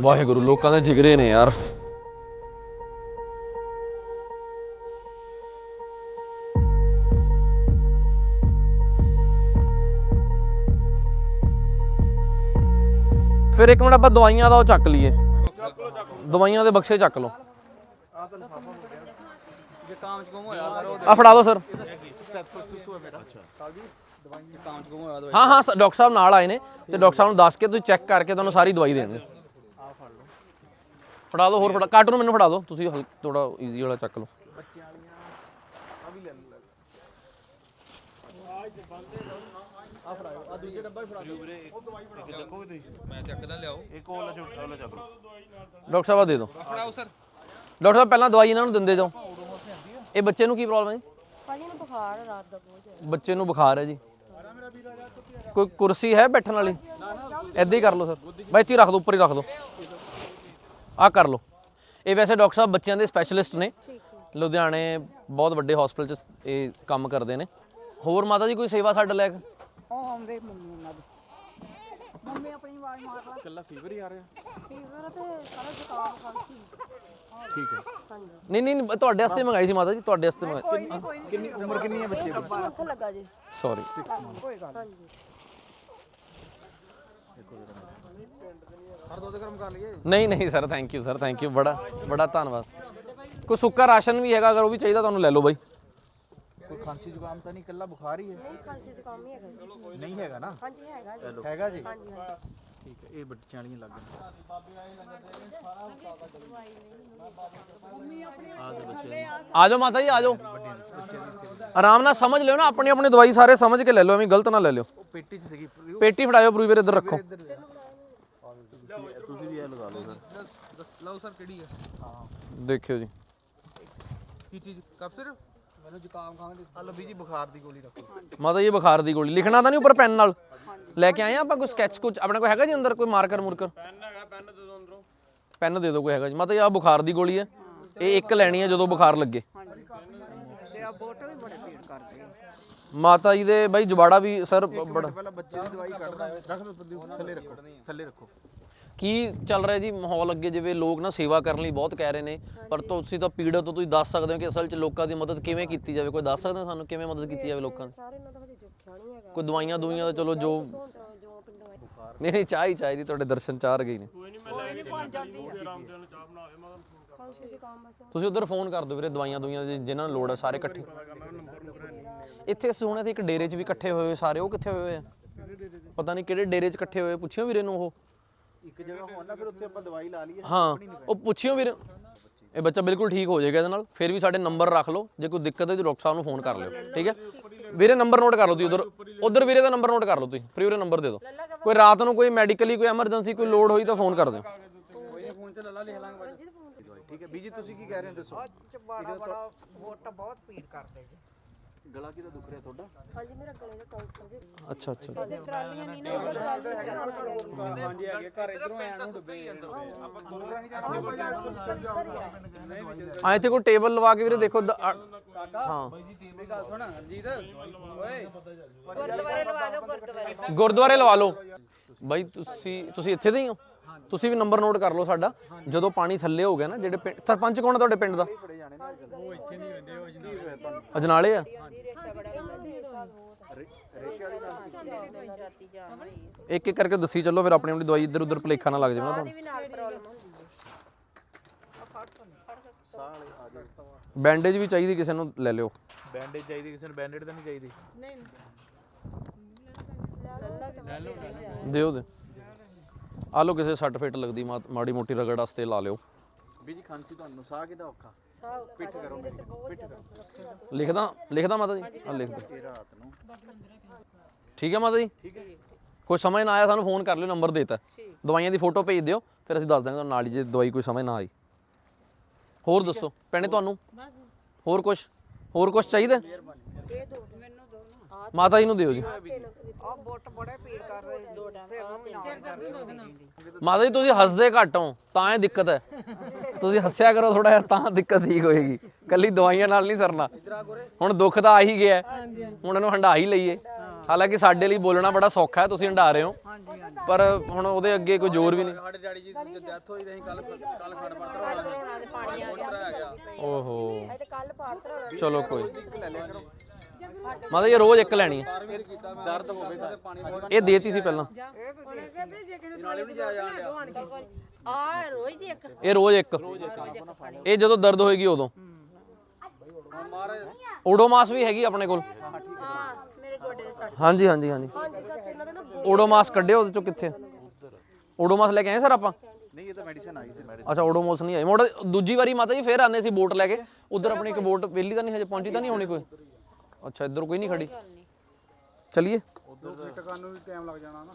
ਵਾਹਿਗੁਰੂ, ਲੋਕਾਂ ਦੇ ਜਿਗਰੇ ਨੇ ਯਾਰ। ਫਿਰ ਇੱਕ ਮਿੰਟ ਆਪਾਂ ਦਵਾਈਆਂ ਦਾ ਉਹ ਚੱਕ ਲਈਏ। ਦਵਾਈਆਂ ਦੇ ਬਕਸੇ ਚੱਕ ਲਓ। ਆ ਫੜਾ ਦਿਓ ਸਰ ਹਾਂ ਹਾਂ, ਸ- ਡਾਕਟਰ ਸਾਹਿਬ ਨਾਲ ਆਏ ਨੇ ਤੇ ਡਾਕਟਰ ਸਾਹਿਬ ਨੂੰ ਦੱਸ ਕੇ ਤੁਸੀਂ ਚੈੱਕ ਕਰਕੇ ਤੁਹਾਨੂੰ ਸਾਰੀ ਦਵਾਈ ਦੇਣਗੇ। ਫੜਾ ਦਿਓ ਹੋਰ ਫੜਾ ਕਾਰਟੂਨ ਮੈਨੂੰ ਫੜਾ ਦਿਓ। ਤੁਸੀਂ ਥੋੜਾ ਈਜ਼ੀ ਵਾਲਾ ਚੱਕ ਲਓ ਮੈਂ ਚੱਕਦਾ ਲਿਆਓ ਇੱਕ ਉਹ ਵਾਲਾ ਛੋਟਾ ਵਾਲਾ ਚੱਕ ਲਓ। ਡਾਕਟਰ ਸਾਹਿਬ ਆ ਦੇ ਦਿਓ। ਫੜਾਓ ਸਰ ਡਾਕਟਰ ਸਾਹਿਬ ਪਹਿਲਾਂ ਦਵਾਈ ਇਹਨਾਂ ਨੂੰ ਦਿੰਦੇ ਜਾਓ। ਇਹ ਬੱਚੇ ਨੂੰ ਕੀ ਪ੍ਰੋਬਲਮ ਹੈ ਜੀ? ਭਾਜੀ ਨੂੰ ਬੁਖਾਰ ਆ ਰਾਤ ਦਾ ਬਹੁਤ ਜ਼ਿਆਦਾ। ਬੱਚੇ ਨੂੰ ਬੁਖਾਰ ਹੈ ਜੀ। ਕੋਈ ਕੁਰਸੀ ਹੈ ਬੈਠਣ ਵਾਲੀ? ਏਦਾਂ ਹੀ ਕਰ ਲਓ ਸਰ। ਬਾਈ ਇੱਥੇ ਰੱਖ ਦਿਓ ਉੱਪਰ ਹੀ ਰੱਖ ਦਿਓ। ਆਹ ਕਰ ਲਓ। ਇਹ ਵੈਸੇ ਡਾਕਟਰ ਸਾਹਿਬ ਬੱਚਿਆਂ ਦੇ ਸਪੈਸ਼ਲਿਸਟ ਨੇ। ਲੁਧਿਆਣੇ ਬਹੁਤ ਵੱਡੇ ਹਸਪੀਟਲ 'ਚ ਇਹ ਕੰਮ ਕਰਦੇ ਨੇ। ਹੋਰ ਮਾਤਾ ਜੀ ਕੋਈ ਸੇਵਾ ਸਾਡੇ ਲੈ ਕੇ ਉਹ ਆਉਂਦੇ ਮੰਮੀ ਉਹਨਾਂ ਦੇ। ਮੰਮੀ ਆਪਣੀ ਆਵਾਜ਼ ਮਾਰ ਲਾ। ਕੱਲਾ ਫੀਵਰ ਹੀ ਆ ਰਿਹਾ। ਫੀਵਰ ਤੇ ਸਾਰਾ ਜ਼ੁਕਾਮ ਖਾਂਸੀ। ਠੀਕ ਹੈ। ਨਹੀਂ ਨਹੀਂ ਨਹੀਂ, ਤੁਹਾਡੇ ਵਾਸਤੇ ਮੰਗਾਈ ਸੀ ਮਾਤਾ ਜੀ ਤੁਹਾਡੇ ਵਾਸਤੇ ਮੰਗਾਈ। ਕਿੰਨੀ ਉਮਰ ਕਿੰਨੀ ਹੈ ਬੱਚੇ ਦੀ? ਮੱਥੇ ਲੱਗਾ ਜੀ। ਸੌਰੀ ਕੋਈ ਗੱਲ ਹਾਂਜੀ। ਹਰ ਦੋ ਤੇ ਕਰਮ ਕਰ ਲਈਏ। ਨਹੀਂ ਨਹੀਂ sir thank you sir thank you ਬੜਾ ਬੜਾ ਧੰਨਵਾਦ। ਕੋਈ ਸੁੱਕਾ ਰਾਸ਼ਨ ਵੀ ਹੈਗਾ ਅਗਰ ਉਹ ਵੀ ਚਾਹੀਦਾ ਤੁਹਾਨੂੰ ਲੈ ਲਓ ਬਾਈ। ਕੋਈ ਖਾਂਸੀ ਜ਼ੁਕਾਮ ਤਾਂ ਨਹੀਂ? ਇਕੱਲਾ ਬੁਖਾਰ ਹੀ ਹੈ। ਨਹੀਂ ਖਾਂਸੀ ਜ਼ੁਕਾਮ ਹੀ ਹੈਗਾ ਜੀ। ਨਹੀਂ ਹੈਗਾ ਨਾ? ਹਾਂਜੀ ਹੈਗਾ ਜੀ। ਹੈਗਾ ਜੀ? ਹਾਂਜੀ ਹਾਂਜੀ। ਠੀਕ ਹੈ ਇਹ ਬੱਚਿਆਂ ਵਾਲੀਆਂ ਲੱਗ ਗਈਆਂ। ਆ ਜਾਓ ਮਾਤਾ ਜੀ ਆ ਜਾਓ। ਆਰਾਮ ਨਾਲ ਸਮਝ ਲਿਓ ਨਾ ਆਪਣੀ ਆਪਣੀ ਦਵਾਈ ਸਾਰੇ ਸਮਝ ਕੇ ਲੈ ਲਓ ਐਵੇਂ ਗਲਤ ਨਾ ਲੈ ਲਿਓ। ਉਹ ਪੇਟੀ 'ਚ ਸੀਗੀ। ਪੇਟੀ ਫੜਾਇਓ ਪੂਰੀ ਵੀਰ ਇੱਧਰ ਰੱਖੋ ਤੁਸੀਂ ਵੀ ਇਹ ਲਗਾ ਲਓ ਸਰ। ਲਓ ਸਰ ਕਿਹੜੀ ਹੈ ਦੇਖਿਓ ਜੀ। ਕੀ ਚੀਜ਼ ਕਪਸਰ ਮੈਨੂੰ ਜ਼ੁਕਾਮ ਖਾਂਦੇ ਹਲੋ ਵੀ ਜੀ ਬੁਖਾਰ ਦੀ ਗੋਲੀ ਰੱਖੋ। ਮਾਤਾ ਜੀ ਬੁਖਾਰ ਦੀ ਗੋਲੀ। ਲਿਖਣਾ ਤਾਂ ਨਹੀਂ ਉੱਪਰ ਪੈਨ ਨਾਲ? ਲੈ ਕੇ ਆਏ ਆ ਆਪਾਂ ਕੋਈ ਸਕੈਚ ਕੁਝ ਆਪਣੇ ਕੋਲ ਹੈਗਾ ਜੀ ਅੰਦਰ ਕੋਈ ਮਾਰਕਰ ਮੁਰਕਰ? ਪੈਨ ਹੈਗਾ ਪੈਨ ਦੇ ਦਿਓ ਅੰਦਰੋਂ। ਪੈਨ ਦੇ ਦਿਓ ਕੋਈ ਹੈਗਾ ਜੀ। ਮਾਤਾ ਜੀ ਆ ਬੁਖਾਰ ਦੀ ਗੋਲੀ ਹੈ। ਇਹ ਇੱਕ ਲੈਣੀ ਹੈ ਜਦੋਂ ਬੁਖਾਰ ਲੱਗੇ। ਤੇ ਆ ਬੋਟ ਵੀ ਬੜੇ ਪੀੜ ਕਰਦੇ ਆ। ਮਾਤਾ ਜੀ ਦੇ ਬਾਈ ਜਵਾੜਾ ਵੀ ਸਰ ਬੜਾ ਪਹਿਲਾਂ ਬੱਚੇ ਦੀ ਦਵਾਈ ਕੱਢ ਦਿਓ ਰੱਖ ਦਿਓ ਪ੍ਰਦੀਪ, ਥੱਲੇ ਰੱਖੋ। ਥੱਲੇ ਰੱਖੋ। ਕੀ ਚੱਲ ਰਿਹਾ ਜੀ ਮਾਹੌਲ ਅੱਗੇ? ਜਿਵੇਂ ਲੋਕ ਨਾ ਸੇਵਾ ਕਰਨ ਲਈ ਬਹੁਤ ਕਹਿ ਰਹੇ ਨੇ ਪਰ ਤੁਸੀਂ ਤਾਂ ਪੀੜਤ ਤੋਂ ਤੁਸੀਂ ਦੱਸ ਸਕਦੇ ਹੋ ਕਿ ਅਸਲ 'ਚ ਲੋਕਾਂ ਦੀ ਮਦਦ ਕਿਵੇਂ ਕੀਤੀ ਜਾਵੇ? ਕੋਈ ਦੱਸ ਸਕਦੇ ਹੋ ਸਾਨੂੰ ਕਿਵੇਂ ਮਦਦ ਕੀਤੀ ਜਾਵੇ ਲੋਕਾਂ ਦੀ? ਸਾਰੇ ਇਹਨਾਂ ਦਾ ਹਜੇ ਜੁਖਿਆ ਨਹੀਂ ਹੈਗਾ। ਕੋਈ ਦਵਾਈਆਂ ਦੁਈਆਂ ਦਾ ਚਲੋ ਜੋ ਜੋ ਪਿੰਡੋਂ ਆਏ। ਨਹੀਂ ਨਹੀਂ ਚਾਹ ਹੀ ਚਾਹੀਦੀ ਤੁਹਾਡੇ ਦਰਸ਼ਨ ਚਾਹ ਗਏ ਨੇ। ਖਾਂਸੀ ਜ਼ੁਕਾਮ ਬਸ। ਤੁਸੀਂ ਉਧਰ ਫੋਨ ਕਰ ਦਿਓ ਵੀਰੇ ਦਵਾਈਆਂ ਦੁਈਆਂ ਦੀ ਜਿਨ੍ਹਾਂ ਨੂੰ ਲੋੜ ਹੈ ਸਾਰੇ ਇਕੱਠੇ। ਇੱਥੇ ਅਸੀਂ ਸੁਣਿਆ ਸੀ ਇੱਕ ਡੇਰੇ 'ਚ ਵੀ ਇਕੱਠੇ ਹੋਏ ਹੋਏ ਸਾਰੇ ਉਹ ਕਿੱਥੇ ਹੋਏ ਹੋਏ ਆ ਪਤਾ ਨਹੀਂ ਕਿਹੜੇ ਡੇਰੇ 'ਚ ਇਕੱਠੇ ਹੋਏ ਪੁੱਛਿਓ ਵੀਰੇ ਨੂੰ ਉਹ। ਇੱਕ ਜਗ੍ਹਾ ਹੋਣਾ ਫਿਰ ਉੱਥੇ ਆਪਾਂ ਦਵਾਈ ਲਾ ਲਈਏ। ਹਾਂ ਉਹ ਪੁੱਛਿਓ ਵੀਰੇ। ਇਹ ਬੱਚਾ ਬਿਲਕੁਲ ਠੀਕ ਹੋ ਜਾਏਗਾ ਇਹਦੇ ਨਾਲ। ਫਿਰ ਵੀ ਸਾਡੇ ਨੰਬਰ ਰੱਖ ਲਓ। ਜੇ ਕੋਈ ਦਿੱਕਤ ਹੈ ਤਾਂ ਡਾਕਟਰ ਸਾਹਿਬ ਨੂੰ ਫੋਨ ਕਰ ਲਿਓ। ਠੀਕ ਹੈ? ਵੀਰੇ ਨੰਬਰ ਨੋਟ ਕਰ ਲਓ ਤੁਸੀਂ ਉਧਰ। ਉਧਰ ਵੀਰੇ ਦਾ ਨੰਬਰ ਨੋਟ ਕਰ ਲਓ ਤੁਸੀਂ। ਫਿਰ ਵੀਰੇ ਨੰਬਰ ਦੇ ਦਿਓ। ਕੋਈ ਰਾਤ ਨੂੰ ਕੋਈ ਮੈਡੀਕਲੀ ਕੋਈ ਐਮਰਜੈਂਸੀ ਕੋਈ ਲੋਡ ਹੋਈ ਤਾਂ ਫੋਨ ਕਰ ਦਿਓ। ਫੋਨ ਤੇ ਲੱਲਾ ਲਿਖ ਲਾਂਗੇ ਠੀਕ ਹੈ ਬੀਜੀ ਤੁਸੀਂ ਕੀ ਕਹਿ ਰਹੇ ਹੋ? ਦੱਸੋ। ਚ ਬੜਾ ਬੜਾ ਬੋਟ ਬਹੁਤ ਪੀੜ ਕਰਦੇ ਜੀ। ਗਲਾ ਕਿਹਦਾ ਦੁਖ ਰਿਹਾ ਤੁਹਾਡਾ ਹਾਂਜੀ ਮੇਰਾ ਗਲੇ ਦਾ ਕੈਂਸਰ ਜੀ ਅੱਛਾ ਅੱਛਾ ਤੇ ਟਰਾਲੀਆਂ ਨਹੀਂ ਨਾ ਉੱਧਰ ਟਰਾਲੀਆਂ ਹਾਂਜੀ ਹੈਗੇ ਘਰ ਇਧਰੋਂ ਆਇਆ ਨੂੰ ਡੁੱਬੇ ਅੰਦਰ ਆਪਾਂ ਆ ਇੱਥੇ ਕੋਈ ਟੇਬਲ ਲਵਾ ਕੇ ਵੀਰੇ ਦੇਖੋ ਦ- ਆ- ਹਾਂ ਮੇਰੀ ਗੱਲ ਸੁਣ ਰਣਜੀਤ ਓਏ ਗੁਰਦੁਆਰੇ ਲਵਾ ਦਿਓ ਗੁਰਦੁਆਰੇ ਗੁਰਦੁਆਰੇ ਲਵਾ ਲਓ ਬਾਈ ਤੁਸੀਂ ਤੁਸੀਂ ਇੱਥੇ ਦੇ ਹੀ ਹੋ ਤੁਸੀਂ ਵੀ ਨੰਬਰ ਨੋਟ ਕਰ ਲਓ ਸਾਡਾ ਜਦੋਂ ਪਾਣੀ ਥੱਲੇ ਹੋ ਗਿਆ ਨਾ ਜਿਹੜੇ ਪਿੰਡ ਸਰਪੰਚ ਕੌਣ ਹੈ ਤੁਹਾਡੇ ਪਿੰਡ ਦਾ ਅਜਨਾਲੇ ਆ? ਇੱਕ ਇੱਕ ਕਰਕੇ ਦੱਸੀ ਚੱਲੋ ਫਿਰ ਆਪਣੀ ਆਪਣੀ ਦਵਾਈ ਇੱਧਰ ਉੱਧਰ ਭਲੇਖਾ ਨਾ ਲੱਗ ਜਾਵੇ ਨਾ ਤੁਹਾਨੂੰ। ਬੈਂਡੇਜ ਵੀ ਚਾਹੀਦੀ ਕਿਸੇ ਨੂੰ ਲੈ ਲਿਓ। ਬੈਂਡੇਜ ਚਾਹੀਦੀ ਕਿਸੇ ਨੂੰ ਬੈਂਡੇਡ ਤਾਂ ਨਹੀਂ ਚਾਹੀਦੀ। ਦਿਓ ਦੇ। ਆ ਲਓ ਕਿਸੇ ਸੱਟ ਫੇਟ ਲੱਗਦੀ ਮਾ- ਮਾੜੀ ਮੋਟੀ ਰਗੜ ਵਾਸਤੇ ਲਾ ਲਿਓ। ਬੀਜੀ ਖਾਂਸੀ ਤੁਹਾਨੂੰ ਸਾਹ ਕਿਹਦਾ ਔਖਾ? ਸਾਹ ਪਿੱਠ ਕਰੋ। ਮੇਰੀ ਪਿੱਠ ਕਰੋ। ਲਿਖਦਾ ਲਿਖਦਾ ਮਾਤਾ ਜੀ। ਆ ਲਿਖ ਦਿਓ। ਇਹ ਰਾਤ ਨੂੰ। ਠੀਕ ਹੈ ਮਾਤਾ ਜੀ? ਠੀਕ ਹੈ। ਕੋਈ ਸਮਝ ਨਾ ਆਇਆ ਸਾਨੂੰ ਫੋਨ ਕਰ ਲਿਓ ਨੰਬਰ ਦੇਤਾ। ਦਵਾਈਆਂ ਦੀ ਫੋਟੋ ਭੇਜ ਦਿਓ ਫਿਰ ਅਸੀਂ ਦੱਸ ਦਾਂਗੇ ਤੁਹਾਨੂੰ ਨਾਲ ਹੀ ਜੇ ਦਵਾਈ ਕੋਈ ਸਮਝ ਨਾ ਆਈ। ਹੋਰ ਦੱਸੋ ਭੈਣੇ ਤੁਹਾਨੂੰ? ਹੋਰ ਕੁਝ ਹੋਰ ਕੁਝ ਚਾਹੀਦਾ? ਇਹ ਦੋ ਮੈਨੂੰ ਦੋ ਨਾ। ਮਾਤਾ ਜੀ ਨੂੰ ਦਿਓ ਜੀ। ਆ ਬੋਟ ਬੜੇ ਪੀੜ ਕਰਦੇ ਦੋ ਸਿਰ ਨੂੰ ਵੀ ਨਾਲ ਕਰਦੇ ਮਾਤਾ ਜੀ ਤੁਸੀਂ ਹੱਸਦੇ ਘੱਟ ਹੋ ਤਾਂ ਇਹ ਦਿੱਕਤ ਹੈ। ਤੁਸੀਂ ਹੱਸਿਆ ਕਰੋ ਥੋੜਾ ਜਿਹਾ ਤਾਂ ਦਿੱਕਤ ਠੀਕ ਹੋਏਗੀ। ਕੱਲੀ ਦਵਾਈਆਂ ਨਾਲ ਨਹੀਂ ਸਰਨਾ। ਹੁਣ ਦੁੱਖ ਤਾਂ ਆ ਹੀ ਗਿਆ। ਹੁਣ ਇਹਨੂੰ ਹੰਡਾ ਹੀ ਲਈਏ। ਹਾਲਾਂਕਿ ਸਾਡੇ ਲਈ ਬੋਲਣਾ ਬੜਾ ਸੌਖਾ ਹੈ ਤੁਸੀਂ ਹੰਡਾ ਰਹੇ ਹੋ। ਪਰ ਹੁਣ ਉਹਦੇ ਅੱਗੇ ਕੋਈ ਜ਼ੋਰ ਵੀ ਨਹੀਂ। ਸਾਡੇ ਡੈਡੀ ਜੀ ਦੀ ਡੈਥ ਹੋਈ ਤੇ ਅਸੀਂ ਕੱਲ ਕੱਲ ਖੰਡ ਪਰਤਰ ਧਰੋਣਾ ਦੇ ਪਾਣੀ ਆ ਗਿਆ ਓਹੋ। ਇਹ ਤੇ ਕੱਲ ਪਾੜ ਧਰੋਣਾ ਚਲੋ ਕੋਈ ਮਾਤਾ ਇਹ ਰੋਜ਼ ਇੱਕ ਲੈਣੀ ਹੈ ਦਰਦ ਹੋਵੇ ਤਾਂ। ਇਹ ਦੇਤੀ ਸੀ ਪਹਿਲਾਂ। ਆ ਰੋਜ਼ ਦੀ ਇੱਕ ਇਹ ਰੋਜ਼ ਇੱਕ। ਇਹ ਜਦੋਂ ਦਰਦ ਹੋਏਗੀ ਉਦੋਂ। ਓਡੋਮਾਸ ਵੀ ਹੈਗੀ ਆਪਣੇ ਕੋਲ। ਹਾਂ ਮੇਰੇ ਗੋਡੇ ਦੇ ਸੱਟ ਹਾਂਜੀ ਹਾਂਜੀ ਹਾਂਜੀ। ਹਾਂਜੀ ਸੱਚ ਇਹਨਾਂ ਦੇ ਨਾ ਓਡੋਮਾਸ ਕੱਢਿਓ ਉਹਦੇ ਚੋਂ ਕਿੱਥੇ ਓਡੋਮਾਸ ਲੈ ਕੇ ਆਏ ਸਰ ਆਪਾਂ? ਨਹੀਂ ਇਹ ਤਾਂ ਮੈਡੀਸਨ ਆਈ ਸੀ ਮੈਡੀਸਨ ਅੱਛਾ ਓਡੋਮੋਸ ਨਹੀਂ ਆਈ। ਮੋੜ ਦੂਜੀ ਵਾਰੀ ਮਾਤਾ ਜੀ ਫੇਰ ਆਨੇ ਸੀ ਬੋਟ ਲੈ ਕੇ। ਉਧਰ ਆਪਣੀ ਇੱਕ ਬੋਟ ਵੇਲੀ ਤਾਂ ਨਹੀਂ ਹਜੇ ਪਹੁੰਚੀ ਤਾਂ ਨਹੀਂ ਹੋਣੀ ਕੋਈ? ਅੱਛਾ ਇੱਧਰ ਕੋਈ ਨਹੀਂ ਖੜੀ? ਚਲਿਏ। ਉਦੋਂ ਫਿੱਟ ਕਰਨ ਨੂੰ ਵੀ ਟਾਈਮ ਲੱਗ ਜਾਣਾ ਨਾ।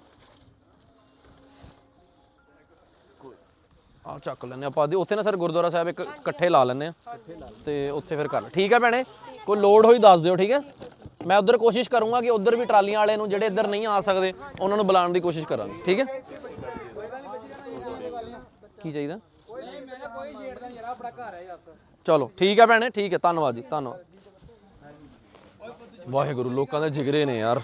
ਆ ਚੱਕ ਲੈਨੇ ਆਪਾਂ ਦੀ ਉੱਥੇ ਨਾ ਸਰ ਗੁਰਦੁਆਰਾ ਸਾਹਿਬ ਇੱਕ ਇਕੱਠੇ ਲਾ ਲੈਨੇ ਆ ਤੇ ਉੱਥੇ ਫਿਰ ਕਰ ਠੀਕ ਹੈ ਭੈਣੇ? ਕੋਈ ਲੋਡ ਹੋਈ ਦੱਸ ਦਿਓ ਠੀਕ ਹੈ? ਮੈਂ ਉਧਰ ਕੋਸ਼ਿਸ਼ ਕਰੂੰਗਾ ਕਿ ਉਧਰ ਵੀ ਟਰਾਲੀਆਂ ਵਾਲੇ ਨੂੰ ਜਿਹੜੇ ਇੱਧਰ ਨਹੀਂ ਆ ਸਕਦੇ ਉਹਨਾਂ ਨੂੰ ਬੁਲਾਉਣ ਦੀ ਕੋਸ਼ਿਸ਼ ਕਰਾਂਗੇ। ਠੀਕ ਹੈ? ਕੀ ਚਾਹੀਦਾ? ਕੋਈ ਮੈਂ ਕੋਈ ਛੇੜਦਾ ਯਾਰ ਆਪਣਾ ਘਰ ਹੈ ਯਾਰ ਚਲੋ ਠੀਕ ਹੈ ਭੈਣੇ ਠੀਕ ਹੈ। ਧੰਨਵਾਦ ਜੀ ਧੰਨਵਾਦ। ਵਾਹਿਗੁਰੂ ਲੋਕਾਂ ਦੇ ਜਿਗਰੇ ਨੇ ਯਾਰ।